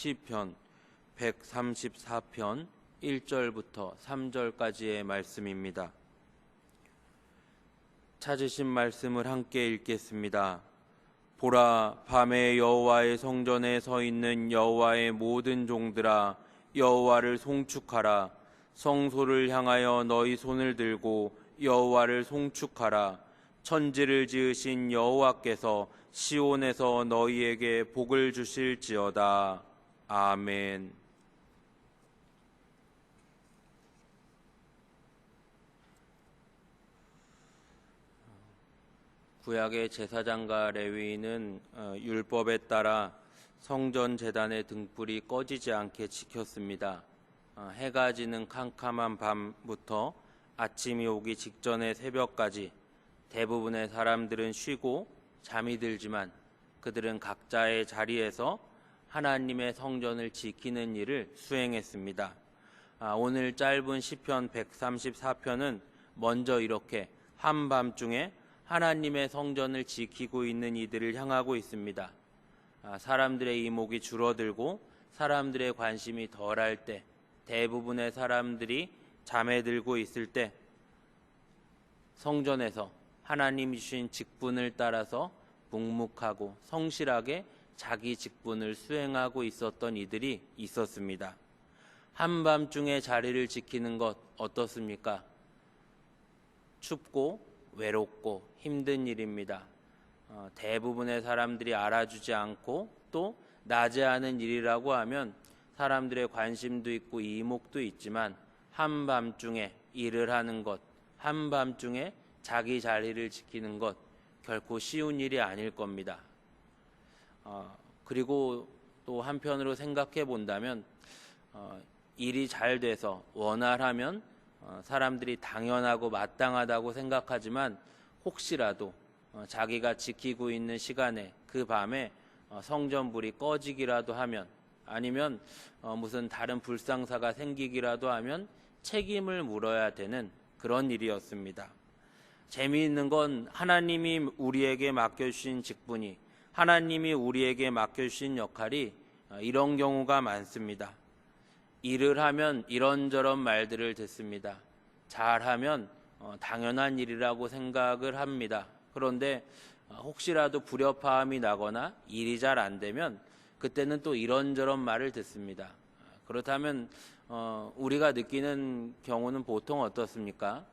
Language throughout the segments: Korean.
시편 134편 1절부터 3절까지의 말씀입니다. 찾으신 말씀을 함께 읽겠습니다. 보라 밤에 여호와의 성전에 서 있는 여호와의 모든 종들아 여호와를 송축하라 성소를 향하여 너희 손을 들고 여호와를 송축하라 천지를 지으신 여호와께서 시온에서 너희에게 복을 주실지어다 아멘. 구약의 제사장과 레위인은 어, 율법에 따라 성전 재단의 등불이 꺼지지 않게 지켰습니다. 어, 해가 지는 캄캄한 밤부터 아침이 오기 직전의 새벽까지 대부분의 사람들은 쉬고 잠이 들지만 그들은 각자의 자리에서 하나님의 성전을 지키는 일을 수행했습니다. 아, 오늘 짧은 시편 134편은 먼저 이렇게 한밤중에 하나님의 성전을 지키고 있는 이들을 향하고 있습니다. 아, 사람들의 이목이 줄어들고 사람들의 관심이 덜할 때 대부분의 사람들이 잠에 들고 있을 때 성전에서 하나님 주신 직분을 따라서 묵묵하고 성실하게 자기 직분을 수행하고 있었던 이들이 있었습니다. 한밤중에 자리를 지키는 것 어떻습니까? 춥고 외롭고 힘든 일입니다. 어, 대부분의 사람들이 알아주지 않고 또 나제하는 일이라고 하면 사람들의 관심도 있고 이목도 있지만 한밤중에 일을 하는 것, 한밤중에 자기 자리를 지키는 것 결코 쉬운 일이 아닐 겁니다. 어, 그리고 또 한편으로 생각해 본다면 어, 일이 잘 돼서 원활하면 어, 사람들이 당연하고 마땅하다고 생각하지만 혹시라도 어, 자기가 지키고 있는 시간에 그 밤에 어, 성전불이 꺼지기라도 하면 아니면 어, 무슨 다른 불상사가 생기기라도 하면 책임을 물어야 되는 그런 일이었습니다. 재미있는 건 하나님이 우리에게 맡겨주신 직분이 하나님이 우리에게 맡겨주신 역할이 어, 이런 경우가 많습니다. 일을 하면 이런저런 말들을 듣습니다. 잘하면 어, 당연한 일이라고 생각을 합니다. 그런데 어, 혹시라도 불협화음이 나거나 일이 잘 안 되면 그때는 또 이런저런 말을 듣습니다. 그렇다면 우리가 느끼는 경우는 보통 어떻습니까?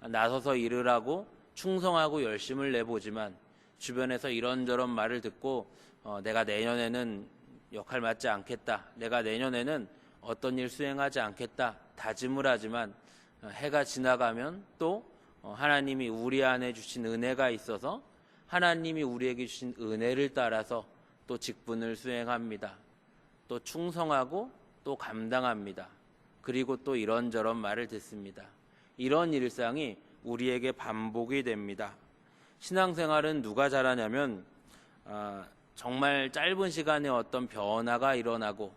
나서서 일을 하고 충성하고 열심을 내보지만 주변에서 이런저런 말을 듣고 어, 내가 내년에는 역할 맡지 않겠다. 내가 내년에는 어떤 일 수행하지 않겠다. 다짐을 하지만 어, 해가 지나가면 또 어, 하나님이 우리 안에 주신 은혜가 있어서 하나님이 우리에게 주신 은혜를 따라서 또 직분을 수행합니다. 또 충성하고 또 감당합니다. 그리고 또 이런저런 말을 듣습니다. 이런 일상이 우리에게 반복이 됩니다. 신앙생활은 누가 잘하냐면 아, 정말 짧은 시간에 어떤 변화가 일어나고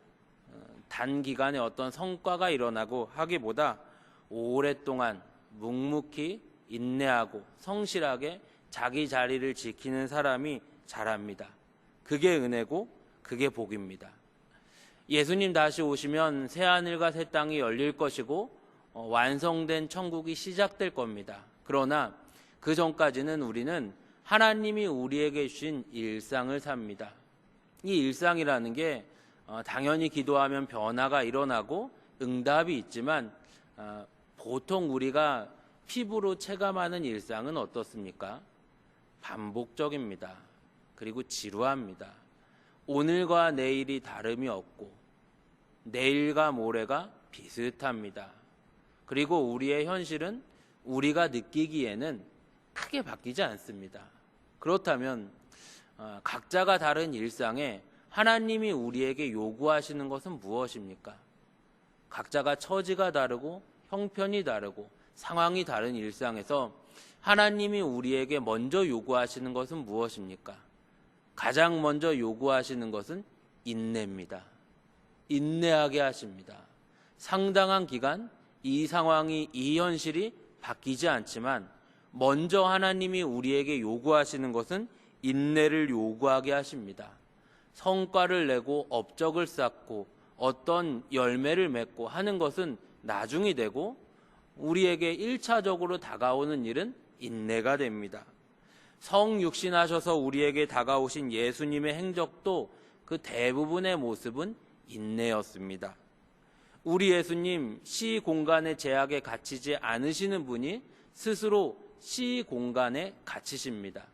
어, 단기간에 어떤 성과가 일어나고 하기보다 오랫동안 묵묵히 인내하고 성실하게 자기 자리를 지키는 사람이 잘합니다. 그게 은혜고 그게 복입니다. 예수님 다시 오시면 새 하늘과 새 땅이 열릴 것이고 어, 완성된 천국이 시작될 겁니다. 그러나 그 전까지는 우리는 하나님이 우리에게 주신 일상을 삽니다. 이 일상이라는 게 어, 당연히 기도하면 변화가 일어나고 응답이 있지만 어, 보통 우리가 피부로 체감하는 일상은 어떻습니까? 반복적입니다. 그리고 지루합니다. 오늘과 내일이 다름이 없고 내일과 모레가 비슷합니다. 그리고 우리의 현실은 우리가 느끼기에는 크게 바뀌지 않습니다. 그렇다면 어, 각자가 다른 일상에 하나님이 우리에게 요구하시는 것은 무엇입니까? 각자가 처지가 다르고 형편이 다르고 상황이 다른 일상에서 하나님이 우리에게 먼저 요구하시는 것은 무엇입니까? 가장 먼저 요구하시는 것은 인내입니다. 인내하게 하십니다. 상당한 기간 이 상황이 이 현실이 바뀌지 않지만 먼저 하나님이 우리에게 요구하시는 것은 인내를 요구하게 하십니다. 성과를 내고 업적을 쌓고 어떤 열매를 맺고 하는 것은 나중이 되고 우리에게 일차적으로 다가오는 일은 인내가 됩니다. 성육신하셔서 우리에게 다가오신 예수님의 행적도 그 대부분의 모습은 인내였습니다. 우리 예수님 시 공간의 제약에 갇히지 않으시는 분이 스스로 시 공간에 갇히십니다.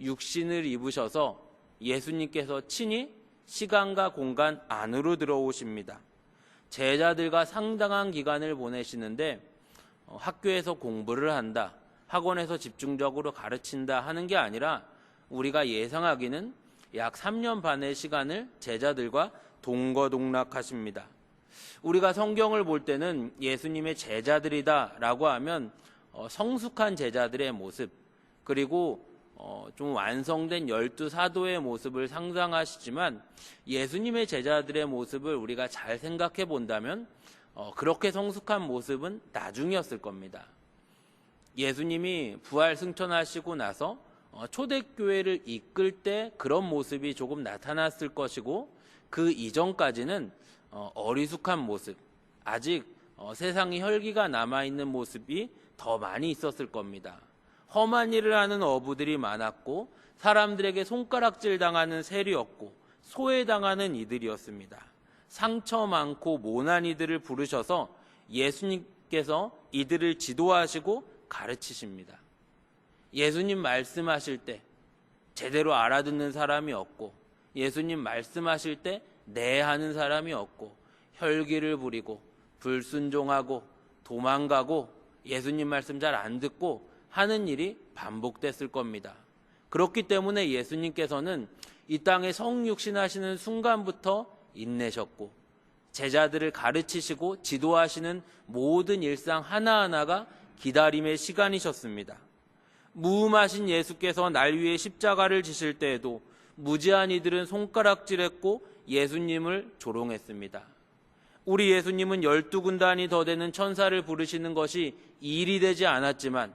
육신을 입으셔서 예수님께서 친히 시간과 공간 안으로 들어오십니다. 제자들과 상당한 기간을 보내시는데 어, 학교에서 공부를 한다, 학원에서 집중적으로 가르친다 하는 게 아니라 우리가 예상하기는 약 3년 반의 시간을 제자들과 동거동락하십니다. 우리가 성경을 볼 때는 예수님의 제자들이다라고 하면 어, 성숙한 제자들의 모습 그리고 어, 좀 완성된 열두 사도의 모습을 상상하시지만 예수님의 제자들의 모습을 우리가 잘 생각해 본다면 어, 그렇게 성숙한 모습은 나중이었을 겁니다. 예수님이 부활 승천하시고 나서 어, 초대교회를 이끌 때 그런 모습이 조금 나타났을 것이고 그 이전까지는 어, 어리숙한 모습, 아직 어, 세상에 혈기가 남아있는 모습이 더 많이 있었을 겁니다. 험한 일을 하는 어부들이 많았고 사람들에게 손가락질 당하는 세리였고 소외당하는 이들이었습니다. 상처 많고 모난 이들을 부르셔서 예수님께서 이들을 지도하시고 가르치십니다. 예수님 말씀하실 때 제대로 알아듣는 사람이 없고 예수님 말씀하실 때네 하는 사람이 없고 혈기를 부리고 불순종하고 도망가고 예수님 말씀 잘 안 듣고 하는 일이 반복됐을 겁니다. 그렇기 때문에 예수님께서는 이 땅에 성육신하시는 순간부터 인내셨고 제자들을 가르치시고 지도하시는 모든 일상 하나하나가 기다림의 시간이셨습니다. 무음하신 예수께서 날 위해 십자가를 지실 때에도 무지한 이들은 손가락질했고 예수님을 조롱했습니다. 우리 예수님은 열두 군단이 더 되는 천사를 부르시는 것이 일이 되지 않았지만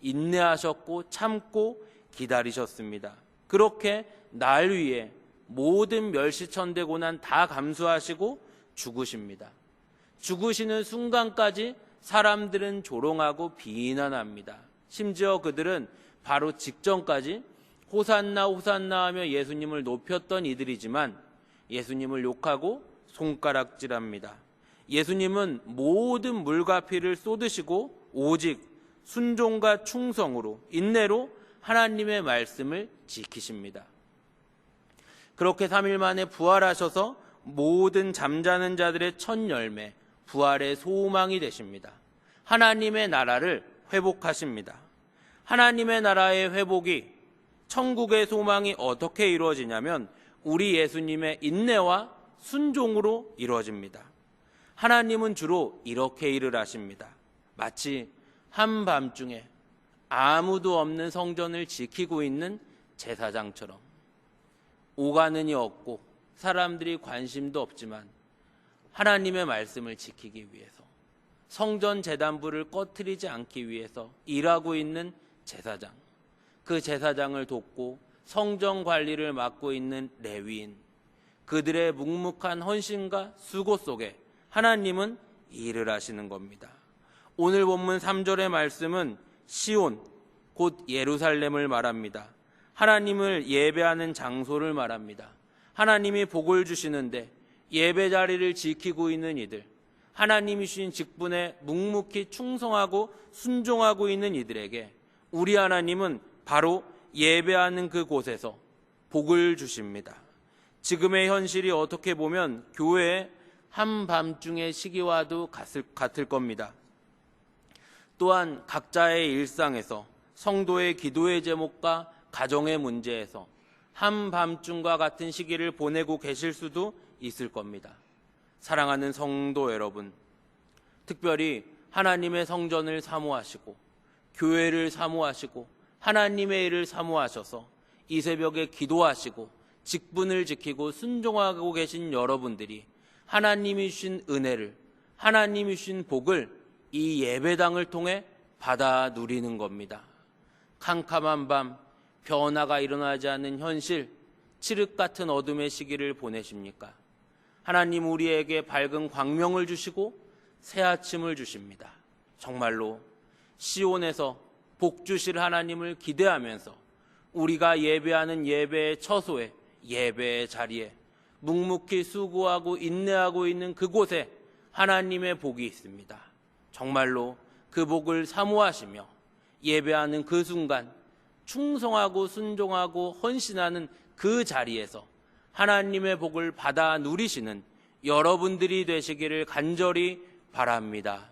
인내하셨고 참고 기다리셨습니다. 그렇게 날 위해 모든 멸시천대 고난 다 감수하시고 죽으십니다. 죽으시는 순간까지 사람들은 조롱하고 비난합니다. 심지어 그들은 바로 직전까지 호산나 호산나 하며 예수님을 높였던 이들이지만 예수님을 욕하고 손가락질합니다. 예수님은 모든 물과 피를 쏟으시고 오직 순종과 충성으로 인내로 하나님의 말씀을 지키십니다. 그렇게 3일 만에 부활하셔서 모든 잠자는 자들의 첫 열매, 부활의 소망이 되십니다. 하나님의 나라를 회복하십니다. 하나님의 나라의 회복이 천국의 소망이 어떻게 이루어지냐면 우리 예수님의 인내와 순종으로 이루어집니다. 하나님은 주로 이렇게 일을 하십니다. 마치 한밤중에 아무도 없는 성전을 지키고 있는 제사장처럼 오가는 이 없고 사람들이 관심도 없지만 하나님의 말씀을 지키기 위해서 성전 재단부를 꺼트리지 않기 위해서 일하고 있는 제사장 그 제사장을 돕고 성전 관리를 맡고 있는 레위인 그들의 묵묵한 헌신과 수고 속에 하나님은 일을 하시는 겁니다. 오늘 본문 3절의 말씀은 시온 곧 예루살렘을 말합니다. 하나님을 예배하는 장소를 말합니다. 하나님이 복을 주시는데 예배 자리를 지키고 있는 이들, 하나님이 주신 직분에 묵묵히 충성하고 순종하고 있는 이들에게 우리 하나님은 바로 예배하는 그곳에서 복을 주십니다. 지금의 현실이 어떻게 보면 교회의 한밤중의 시기와도 같을, 겁니다. 또한 각자의 일상에서 성도의 기도의 제목과 가정의 문제에서 한밤중과 같은 시기를 보내고 계실 수도 있을 겁니다. 사랑하는 성도 여러분, 특별히 하나님의 성전을 사모하시고 교회를 사모하시고 하나님의 일을 사모하셔서 이 새벽에 기도하시고 직분을 지키고 순종하고 계신 여러분들이 하나님이 주신 은혜를 하나님이 주신 복을 이 예배당을 통해 받아 누리는 겁니다. 캄캄한 밤 변화가 일어나지 않는 현실 칠흑 같은 어둠의 시기를 보내십니까? 하나님 우리에게 밝은 광명을 주시고 새 아침을 주십니다. 정말로 시온에서 복 주실 하나님을 기대하면서 우리가 예배하는 예배의 처소에 예배의 자리에 묵묵히 수고하고 인내하고 있는 그곳에 하나님의 복이 있습니다. 정말로 그 복을 사모하시며 예배하는 그 순간 충성하고 순종하고 헌신하는 그 자리에서 하나님의 복을 받아 누리시는 여러분들이 되시기를 간절히 바랍니다.